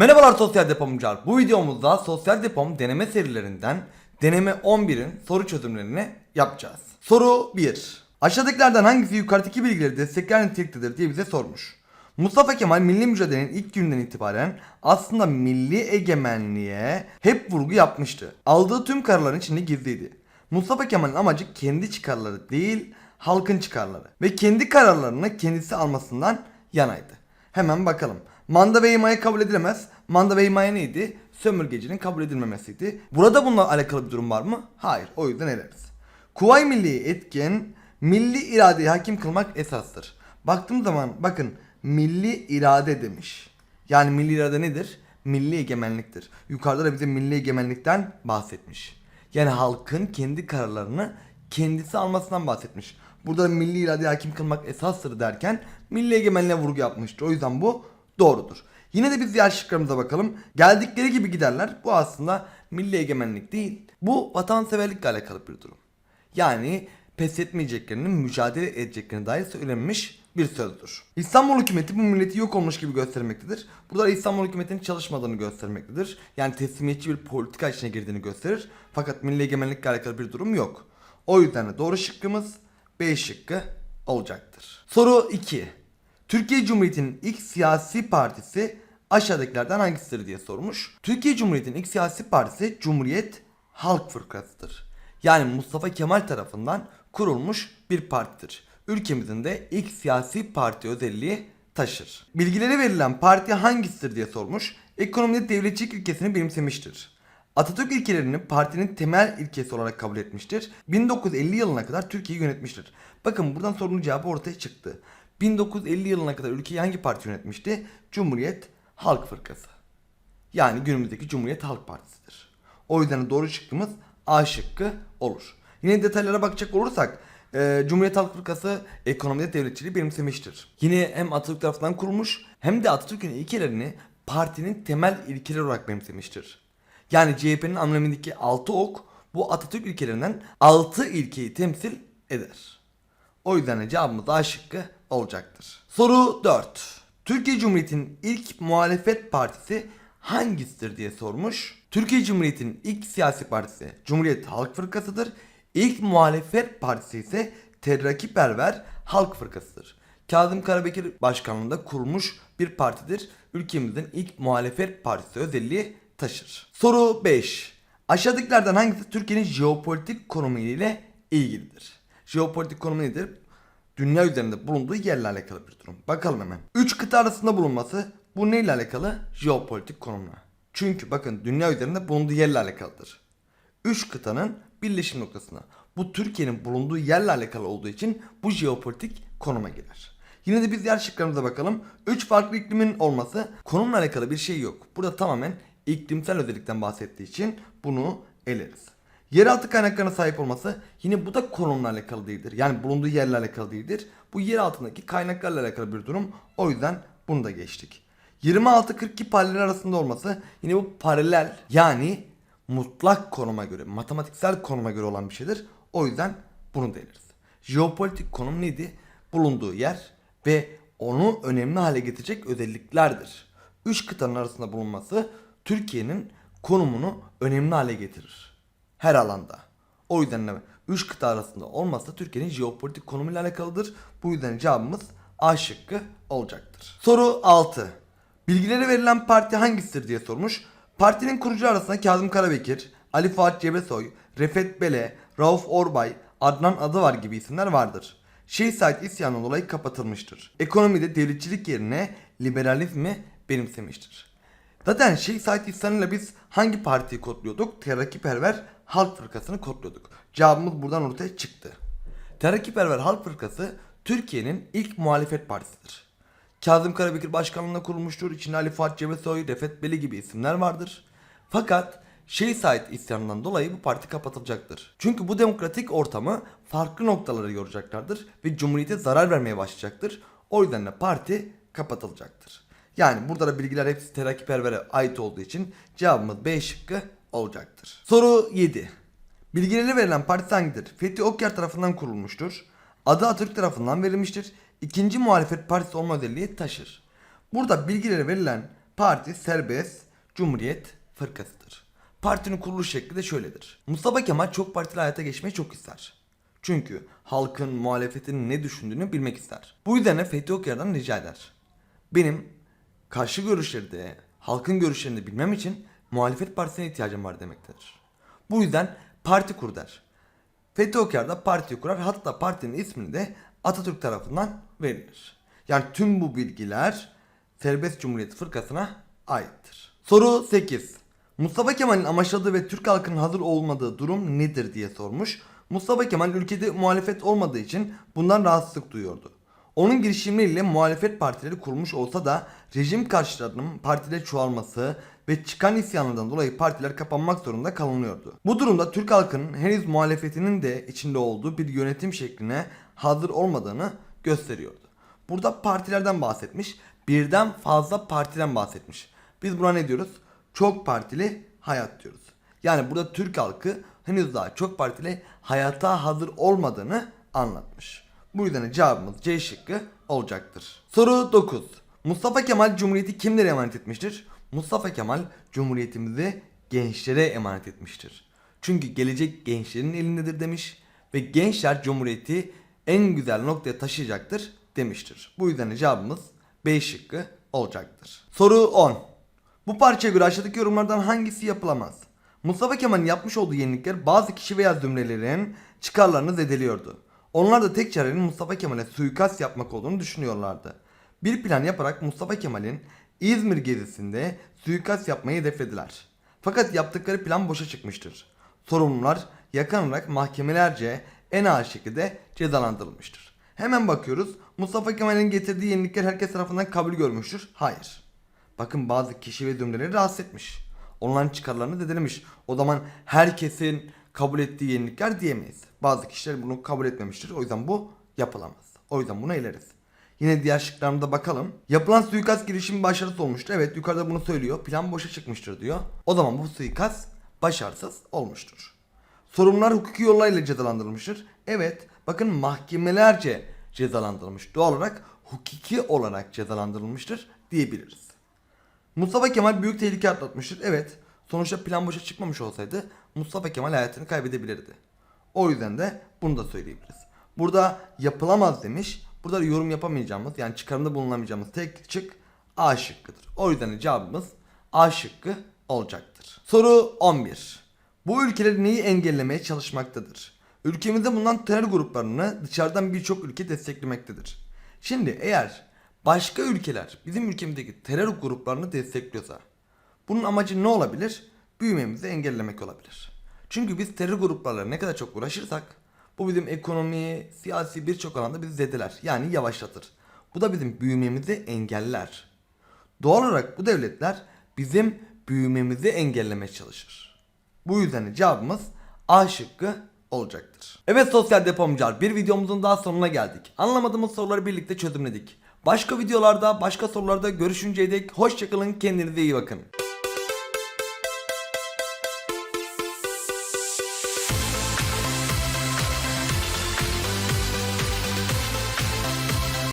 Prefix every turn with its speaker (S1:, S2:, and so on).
S1: Merhabalar sosyal depomcular. Bu videomuzda sosyal depom deneme serilerinden deneme 11'in soru çözümlerini yapacağız. Soru 1. Aşağıdakilerden hangisi yukarıdaki bilgileri destekler niteliktedir diye bize sormuş. Mustafa Kemal milli mücadelenin ilk günden itibaren aslında milli egemenliğe hep vurgu yapmıştı. Aldığı tüm kararların içinde gizliydi. Mustafa Kemal'in amacı kendi çıkarları değil, halkın çıkarları ve kendi kararlarını kendisi almasından yanaydı. Hemen bakalım. Manda ve himaye kabul edilemez. Manda ve himaye neydi? Sömürgecinin kabul edilmemesiydi. Burada bununla alakalı bir durum var mı? Hayır. O yüzden eleriz. Kuvay milli etkin, milli iradeyi hakim kılmak esastır. Baktığım zaman bakın milli irade demiş. Yani milli irade nedir? Milli egemenliktir. Yukarıda da bize milli egemenlikten bahsetmiş. Yani halkın kendi kararlarını kendisi almasından bahsetmiş. Burada milli iradeyi hakim kılmak esastır derken milli egemenliğe vurgu yapmıştır. O yüzden bu doğrudur. Yine de biz diğer şıklarımıza bakalım. Geldikleri gibi giderler. Bu aslında milli egemenlik değil. Bu vatanseverlikle alakalı bir durum. Yani pes etmeyeceklerini, mücadele edeceklerine dair söylenmiş bir sözdür. İstanbul hükümeti bu milleti yok olmuş gibi göstermektedir. Burada İstanbul hükümetinin çalışmadığını göstermektedir. Yani teslimiyetçi bir politika içine girdiğini gösterir. Fakat milli egemenlikle alakalı bir durum yok. O yüzden de doğru şıkkımız B şıkkı olacaktır. Soru 2. Türkiye Cumhuriyeti'nin ilk siyasi partisi aşağıdakilerden hangisidir diye sormuş. Türkiye Cumhuriyeti'nin ilk siyasi partisi Cumhuriyet Halk Fırkası'dır. Yani Mustafa Kemal tarafından kurulmuş bir partidir. Ülkemizin de ilk siyasi parti özelliği taşır. Bilgileri verilen parti hangisidir diye sormuş. Ekonomide devletçilik ilkesini benimsemiştir. Atatürk ilkelerini partinin temel ilkesi olarak kabul etmiştir. 1950 yılına kadar Türkiye'yi yönetmiştir. Bakın buradan sorunun cevabı ortaya çıktı. 1950 yılına kadar ülkeyi hangi parti yönetmişti? Cumhuriyet Halk Fırkası. Yani günümüzdeki Cumhuriyet Halk Partisi'dir. O yüzden de doğru şıkkımız A şıkkı olur. Yine detaylara bakacak olursak e, Cumhuriyet Halk Fırkası ekonomide devletçiliği benimsemiştir. Yine hem Atatürk tarafından kurulmuş hem de Atatürk'ün ilkelerini partinin temel ilkeleri olarak benimsemiştir. Yani CHP'nin amblemindeki 6 ok bu Atatürk ilkelerinden 6 ilkeyi temsil eder. O yüzden de cevabımız A şıkkı olacaktır. Soru 4. Türkiye Cumhuriyeti'nin ilk muhalefet partisi hangisidir diye sormuş. Türkiye Cumhuriyeti'nin ilk siyasi partisi Cumhuriyet Halk Fırkası'dır. İlk muhalefet partisi ise Terakkiperver Halk Fırkası'dır. Kazım Karabekir başkanlığında kurulmuş bir partidir. Ülkemizin ilk muhalefet partisi özelliği taşır. Soru 5. Aşağıdakilerden hangisi Türkiye'nin jeopolitik konumu ile ilgilidir? Jeopolitik konumu nedir? Dünya üzerinde bulunduğu yerle alakalı bir durum. Bakalım hemen. 3 kıta arasında bulunması bu neyle alakalı? Jeopolitik konumla. Çünkü bakın dünya üzerinde bulunduğu yerle alakalıdır. 3 kıtanın birleşim noktasına. Bu Türkiye'nin bulunduğu yerle alakalı olduğu için bu jeopolitik konuma gelir. Yine de biz diğer şıklarımıza bakalım. 3 farklı iklimin olması konumla alakalı bir şey yok. Burada tamamen iklimsel özellikten bahsettiği için bunu eleriz. Yeraltı kaynaklarına sahip olması yine bu da konumla alakalı değildir. Yani bulunduğu yerle alakalı değildir. Bu yer altındaki kaynaklarla alakalı bir durum. O yüzden bunu da geçtik. 26-42 paralel arasında olması yine bu paralel yani mutlak konuma göre, matematiksel konuma göre olan bir şeydir. O yüzden bunu deniriz. Jeopolitik konum neydi? Bulunduğu yer ve onu önemli hale getirecek özelliklerdir. Üç kıtanın arasında bulunması Türkiye'nin konumunu önemli hale getirir. Her alanda. O yüzden de 3 kıta arasında olmazsa Türkiye'nin jeopolitik konumuyla alakalıdır. Bu yüzden cevabımız A şıkkı olacaktır. Soru 6. Bilgileri verilen parti hangisidir diye sormuş. Partinin kurucu arasında Kazım Karabekir, Ali Fuat Cebesoy, Refet Bele, Rauf Orbay, Adnan Adıvar gibi isimler vardır. Şeyh Said isyanından kapatılmıştır. Ekonomide devletçilik yerine liberalizmi benimsemiştir. Zaten Şeyh Said İhsan'ıyla biz hangi partiyi kodluyorduk? Terakkiperver Halk Fırkası'nı kodluyorduk. Cevabımız buradan ortaya çıktı. Terakkiperver Halk Fırkası Türkiye'nin ilk muhalefet partisidir. Kazım Karabekir başkanlığında kurulmuştur. İçinde Ali Fuat Cebesoy, Refet Beli gibi isimler vardır. Fakat Şeyh Said isyanından dolayı bu parti kapatılacaktır. Çünkü bu demokratik ortamı farklı noktalara yoracaklardır ve Cumhuriyete zarar vermeye başlayacaktır. O yüzden de parti kapatılacaktır. Yani burada da bilgiler hepsi terakkipervere ait olduğu için cevabımız B şıkkı olacaktır. Soru 7. Bilgileri verilen parti hangidir? Fethi Okyar tarafından kurulmuştur. Adı Atatürk tarafından verilmiştir. İkinci muhalefet partisi olma özelliği taşır. Burada bilgileri verilen Parti serbest cumhuriyet fırkasıdır. Partinin kuruluş şekli de şöyledir. Mustafa Kemal çok partili hayata geçmeyi çok ister. Çünkü halkın muhalefetinin ne düşündüğünü bilmek ister. Bu yüzden Fethi Okyar'dan rica eder. Benim karşı görüşleri de halkın görüşlerini bilmem için muhalefet partisine ihtiyacım var demektedir. Bu yüzden parti kur der. Fethi Okyar da partiyi kurar hatta partinin ismini de Atatürk tarafından verilir. Yani tüm bu bilgiler Serbest Cumhuriyet Fırkası'na aittir. Soru 8. Mustafa Kemal'in amaçladığı ve Türk halkının hazır olmadığı durum nedir diye sormuş. Mustafa Kemal ülkede muhalefet olmadığı için bundan rahatsızlık duyuyordu. Onun girişimleriyle muhalefet partileri kurmuş olsa da rejim karşılarının partide çoğalması ve çıkan isyanlardan dolayı partiler kapanmak zorunda kalınıyordu. Bu durumda Türk halkının henüz muhalefetinin de içinde olduğu bir yönetim şekline hazır olmadığını gösteriyordu. Burada partilerden bahsetmiş, birden fazla partiden bahsetmiş. Biz buna ne diyoruz? Çok partili hayat diyoruz. Yani burada Türk halkı henüz daha çok partili hayata hazır olmadığını anlatmış. Bu yüzden cevabımız C şıkkı olacaktır. Soru 9. Mustafa Kemal Cumhuriyeti kimlere emanet etmiştir? Mustafa Kemal Cumhuriyetimizi gençlere emanet etmiştir. Çünkü gelecek gençlerin elindedir demiş ve gençler Cumhuriyeti en güzel noktaya taşıyacaktır demiştir. Bu yüzden cevabımız B şıkkı olacaktır. Soru 10. Bu parçaya göre aşağıdaki yorumlardan hangisi yapılamaz? Mustafa Kemal'in yapmış olduğu yenilikler bazı kişi veya zümrelerin çıkarlarını zedeliyordu. Onlar da tek çarenin Mustafa Kemal'e suikast yapmak olduğunu düşünüyorlardı. Bir plan yaparak Mustafa Kemal'in İzmir gezisinde suikast yapmayı hedeflediler. Fakat yaptıkları plan boşa çıkmıştır. Sorumlular yakanarak mahkemelerce en ağır şekilde cezalandırılmıştır. Hemen bakıyoruz. Mustafa Kemal'in getirdiği yenilikler herkes tarafından kabul görmüştür. Hayır. Bakın bazı kişi ve zümreleri rahatsız etmiş. Onların çıkarlarını zedelemiş. O zaman herkesin kabul ettiği yenilikler diyemeyiz. Bazı kişiler bunu kabul etmemiştir. O yüzden bu yapılamaz. O yüzden bunu eleriz. Yine diğer şıklarımıza bakalım. Yapılan suikast girişimi başarısız olmuştur. Evet yukarıda bunu söylüyor. Plan boşa çıkmıştır diyor. O zaman bu suikast başarısız olmuştur. Sorumlular hukuki yollarla cezalandırılmıştır. Evet bakın mahkemelerce cezalandırılmış. Doğal olarak hukuki olarak cezalandırılmıştır diyebiliriz. Mustafa Kemal büyük tehlike atlatmıştır. Evet. Sonuçta plan boşa çıkmamış olsaydı Mustafa Kemal hayatını kaybedebilirdi. O yüzden de bunu da söyleyebiliriz. Burada yapılamaz demiş. Burada yorum yapamayacağımız yani çıkarımda bulunamayacağımız tek şık A şıkkıdır. O yüzden de cevabımız A şıkkı olacaktır. Soru 11. Bu ülkeler neyi engellemeye çalışmaktadır? Ülkemizde bulunan terör gruplarını dışarıdan birçok ülke desteklemektedir. Şimdi eğer başka ülkeler bizim ülkemizdeki terör gruplarını destekliyorsa bunun amacı ne olabilir? Büyümemizi engellemek olabilir. Çünkü biz terör gruplarla ne kadar çok uğraşırsak bu bizim ekonomi, siyasi birçok alanda bizi zedeler. Yani yavaşlatır. Bu da bizim büyümemizi engeller. Doğal olarak bu devletler bizim büyümemizi engellemeye çalışır. Bu yüzden de cevabımız A şıkkı olacaktır. Evet sosyal depomcular bir videomuzun daha sonuna geldik. Anlamadığımız soruları birlikte çözümledik. Başka videolarda başka sorularda görüşünceye dek hoşçakalın kendinize iyi bakın.